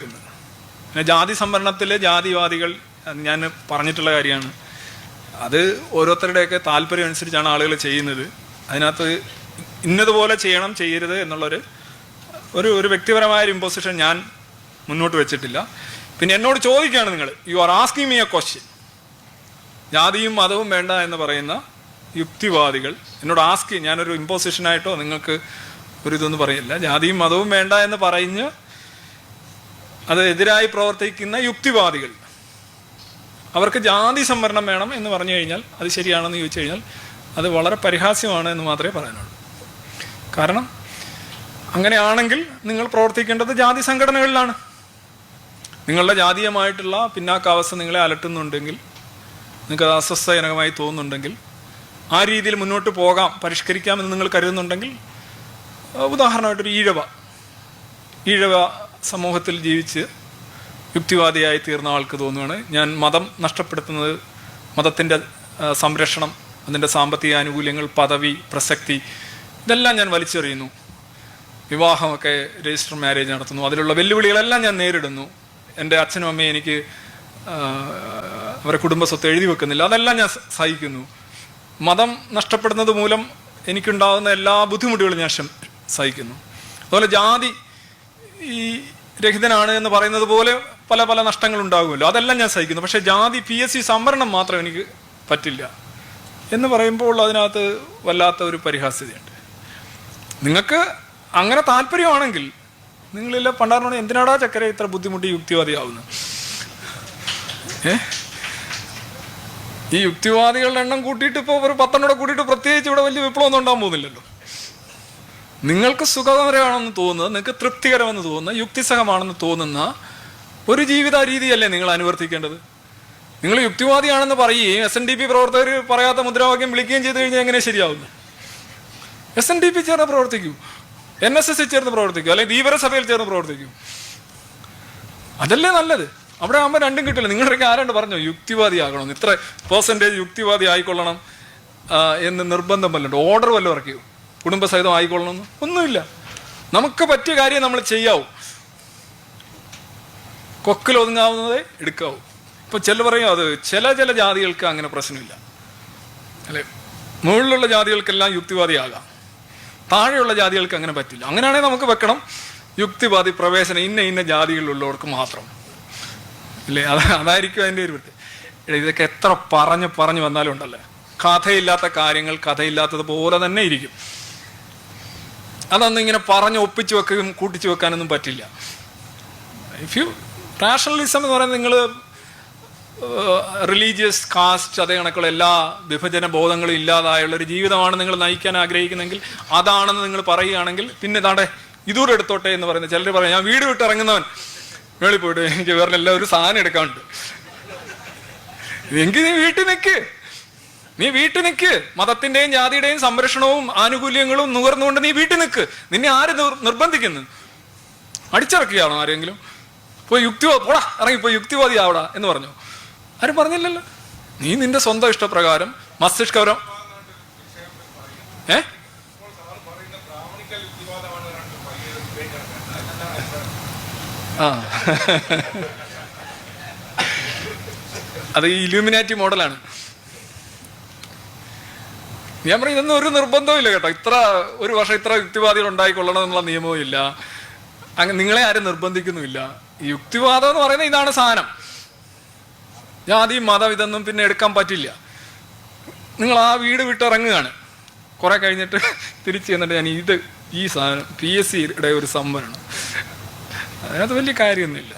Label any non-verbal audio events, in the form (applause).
പിന്നെ ജാതി സംവരണത്തിലെ ജാതിവാദികൾ ഞാൻ പറഞ്ഞിട്ടുള്ള കാര്യമാണ്. അത് ഓരോരുത്തരുടെയൊക്കെ താല്പര്യം അനുസരിച്ചാണ് ആളുകൾ ചെയ്യുന്നത്. അതിനകത്ത് ഇന്നതുപോലെ ചെയ്യണം ചെയ്യരുത് എന്നുള്ളൊരു ഒരു ഒരു വ്യക്തിപരമായ ഒരു ഇമ്പോസിഷൻ ഞാൻ മുന്നോട്ട് വെച്ചിട്ടില്ല. പിന്നെ എന്നോട് ചോദിക്കുകയാണ് നിങ്ങൾ you are asking me a question ജാതിയും മതവും വേണ്ട എന്ന് പറയുന്ന യുക്തിവാദികൾ എന്നോട് ആസ്കി ഞാനൊരു ഇമ്പോസിഷനായിട്ടോ നിങ്ങൾക്ക് ഒരു ഇതൊന്നും പറയില്ല. ജാതിയും മതവും വേണ്ട എന്ന് പറഞ്ഞ് അത് എതിരായി പ്രവർത്തിക്കുന്ന യുക്തിവാദികൾ. അവർക്ക് ജാതി സംവരണം വേണം എന്ന് പറഞ്ഞു കഴിഞ്ഞാൽ അത് ശരിയാണെന്ന് ചോദിച്ചു കഴിഞ്ഞാൽ അത് വളരെ പരിഹാസ്യമാണ് എന്ന് മാത്രമേ പറയാനുള്ളൂ. കാരണം അങ്ങനെയാണെങ്കിൽ നിങ്ങൾ പ്രവർത്തിക്കേണ്ടത് ജാതി സംഘടനകളിലാണ്. നിങ്ങളുടെ ജാതീയമായിട്ടുള്ള പിന്നാക്കാവസ്ഥ നിങ്ങളെ അലട്ടുന്നുണ്ടെങ്കിൽ നിങ്ങൾക്ക് അത് അസ്വസ്ഥജനകമായി തോന്നുന്നുണ്ടെങ്കിൽ ആ രീതിയിൽ മുന്നോട്ട് പോകാം പരിഷ്കരിക്കാമെന്ന് നിങ്ങൾ കരുതുന്നുണ്ടെങ്കിൽ ഉദാഹരണമായിട്ടൊരു ഈഴവ. ഈഴവ സമൂഹത്തിൽ ജീവിച്ച് യുക്തിവാദിയായി തീർന്ന ആൾക്ക് തോന്നുകയാണ് ഞാൻ മതം നഷ്ടപ്പെടുത്തുന്നത് മതത്തിന്റെ സംരക്ഷണം അതിന്റെ സാമ്പത്തിക ആനുകൂല്യങ്ങൾ പദവി പ്രസക്തി ഇതെല്ലാം ഞാൻ വലിച്ചെറിയുന്നു. വിവാഹമൊക്കെ രജിസ്റ്റർ മാരേജ് നടത്തുന്നു. അതിലുള്ള വെല്ലുവിളികളെല്ലാം ഞാൻ നേരിടുന്നു. എന്റെ അച്ഛനും അമ്മയും എനിക്ക് അവരെ കുടുംബ സ്വത്ത് എഴുതി വെക്കുന്നില്ല. അതെല്ലാം ഞാൻ സഹിക്കുന്നു. മതം നഷ്ടപ്പെടുന്നത് മൂലം എനിക്കുണ്ടാകുന്ന എല്ലാ ബുദ്ധിമുട്ടുകളും ഞാൻ സഹിക്കുന്നു. അതുപോലെ ജാതി ഈ രഹിതനാണ് എന്ന് പറയുന്നത് പോലെ പല പല നഷ്ടങ്ങൾ ഉണ്ടാകുമല്ലോ അതെല്ലാം ഞാൻ സഹിക്കുന്നു. പക്ഷേ ജാതി പി എസ് സി സംവരണം മാത്രം എനിക്ക് പറ്റില്ല. എന്ന് പറയുമ്പോൾ അതിനകത്ത് വല്ലാത്ത ഒരു പരിഹാസ്യതയുണ്ട്. നിങ്ങൾക്ക് അങ്ങനെ താല്പര്യമാണെങ്കിൽ നിങ്ങളില്ല പണ്ടാറിനോട് എന്തിനാടാ ചക്കര ഇത്ര ബുദ്ധിമുട്ടി യുക്തിവാദിയാവുന്നു? ഈ യുക്തിവാദികളുടെ എണ്ണം കൂട്ടിയിട്ട് ഇപ്പോൾ ഒരു പത്തെണ്ണോടെ കൂട്ടിയിട്ട് പ്രത്യേകിച്ച് ഇവിടെ വലിയ വിപ്ലവം ഒന്നും ഉണ്ടാകാൻ പോകുന്നില്ലല്ലോ. നിങ്ങൾക്ക് സുഖകരമാണെന്ന് തോന്നുന്നത് നിങ്ങൾക്ക് തൃപ്തികരമെന്ന് തോന്നുന്ന യുക്തിസഹമാണെന്ന് തോന്നുന്ന ഒരു ജീവിത രീതിയല്ലേ നിങ്ങൾ അനുവർത്തിക്കേണ്ടത്? നിങ്ങൾ യുക്തിവാദിയാണെന്ന് പറയുകയും എസ് എൻ ഡി പി പ്രവർത്തകർ പറയാത്ത മുദ്രാവാക്യം വിളിക്കുകയും ചെയ്തു കഴിഞ്ഞാൽ എങ്ങനെ ശരിയാവുന്നു? എസ് എൻ ഡി പി ചേർന്ന് പ്രവർത്തിക്കൂ. എൻ എസ് എസ് ചേർന്ന് പ്രവർത്തിക്കൂ. അല്ലെങ്കിൽ ധീവരസഭയിൽ ചേർന്ന് പ്രവർത്തിക്കൂ. അതല്ലേ നല്ലത്? അവിടെ ആകുമ്പോൾ രണ്ടും കിട്ടില്ല. നിങ്ങളുടെയൊക്കെ ആരാണ്ട് പറഞ്ഞോ യുക്തിവാദിയാകണം ഇത്ര പേഴ്സന്റേജ് യുക്തിവാദി ആയിക്കൊള്ളണം എന്ന് നിർബന്ധം വല്ലതുണ്ട് ഓർഡർ വല്ലതും ഇറക്കിയോ? കുടുംബസഹിതം ആയിക്കൊള്ളണമെന്ന്? ഒന്നുമില്ല. നമുക്ക് പറ്റിയ കാര്യം നമ്മൾ ചെയ്യാവൂ. കൊക്കിൽ ഒതുങ്ങാവുന്നതേ എടുക്കാവൂ. ഇപ്പൊ ചില പറയും അത് ചില ചില ജാതികൾക്ക് അങ്ങനെ പ്രശ്നമില്ല. അല്ലെ? മുകളിലുള്ള ജാതികൾക്കെല്ലാം യുക്തിവാദിയാകാം. താഴെയുള്ള ജാതികൾക്ക് അങ്ങനെ പറ്റില്ല. അങ്ങനെയാണെങ്കിൽ നമുക്ക് വെക്കണം യുക്തിവാദി പ്രവേശനം. ഇന്ന ഇന്ന ജാതികളിലുള്ളവർക്ക് മാത്രം. ഇല്ലേ അത് അതായിരിക്കും അതിന്റെ ഒരു വൃത്തി. ഇതൊക്കെ എത്ര പറഞ്ഞ് പറഞ്ഞു വന്നാലും ഉണ്ടല്ലേ? കഥയില്ലാത്ത കാര്യങ്ങൾ കഥയില്ലാത്തത് പോലെ തന്നെ ഇരിക്കും. അതൊന്നും ഇങ്ങനെ പറഞ്ഞ് ഒപ്പിച്ചു വെക്കുകയും കൂട്ടിച്ചു വെക്കാനൊന്നും പറ്റില്ല. ഇഫ് യു റാഷണലിസം എന്ന് പറയുന്നത് നിങ്ങൾ റിലീജിയസ് കാസ്റ്റ് അതേ കണക്കുള്ള എല്ലാ വിഭജന ബോധങ്ങളും ഇല്ലാതായുള്ള ഒരു ജീവിതമാണ് നിങ്ങൾ നയിക്കാൻ ആഗ്രഹിക്കുന്നെങ്കിൽ അതാണെന്ന് നിങ്ങൾ പറയുകയാണെങ്കിൽ പിന്നെ താണ്ടെ ഇതൂടെ എടുത്തോട്ടെ എന്ന് പറയുന്നത് ചിലർ പറയാം ഞാൻ വീട് വിട്ട് ഇറങ്ങുന്നവൻ. മേളിൽ പോയിട്ട് എനിക്ക് വേറെ എല്ലാം ഒരു സാധനം എടുക്കാനുണ്ട്. എങ്കിൽ നീ വീട്ടിൽ നിൽക്ക് നീ വീട്ടിൽ നിൽക്ക് മതത്തിന്റെയും ജാതിയുടെയും സംരക്ഷണവും ആനുകൂല്യങ്ങളും നുകർന്നുകൊണ്ട് നീ വീട്ടിൽ നിൽക്ക് നിന്നെ ആര് നിർബന്ധിക്കുന്നു? അടിച്ചിറക്കുകയാണോ ആരെങ്കിലും? പോയി യുക്തിവാ പോടാ ഇറങ്ങി പോയി യുക്തിവാദി ആവടാ എന്ന് പറഞ്ഞു. ആരും പറഞ്ഞില്ലല്ലോ. നീ നിന്റെ സ്വന്തം ഇഷ്ടപ്രകാരം മസ്തിഷ്കപരം ഏ? ആ. (laughs) അത് ഈ ഇലൂമിനാറ്റി മോഡലാണ് ഞാൻ പറയും ഇതൊന്നും ഒരു നിർബന്ധവും ഇല്ല കേട്ടോ. ഇത്ര ഒരു വർഷം ഇത്ര യുക്തിവാദികൾ ഉണ്ടായിക്കൊള്ളണം എന്നുള്ള നിയമവും ഇല്ല. അങ്ങ് നിങ്ങളെ ആരും നിർബന്ധിക്കുന്നുമില്ല. യുക്തിവാദം എന്ന് പറയുന്നത് ഇതാണ് സാധനം. ജാതി മതം ഇതൊന്നും പിന്നെ എടുക്കാൻ പറ്റില്ല. നിങ്ങൾ ആ വീട് വിട്ടിറങ്ങുകയാണ് കുറെ കഴിഞ്ഞിട്ട് (laughs) തിരിച്ചു ചെന്നിട്ട് ഞാൻ ഇത് ഈ സാധനം പി എസ് സിയുടെ ഒരു സംവരണം. അതിനകത്ത് വലിയ കാര്യമൊന്നുമില്ല.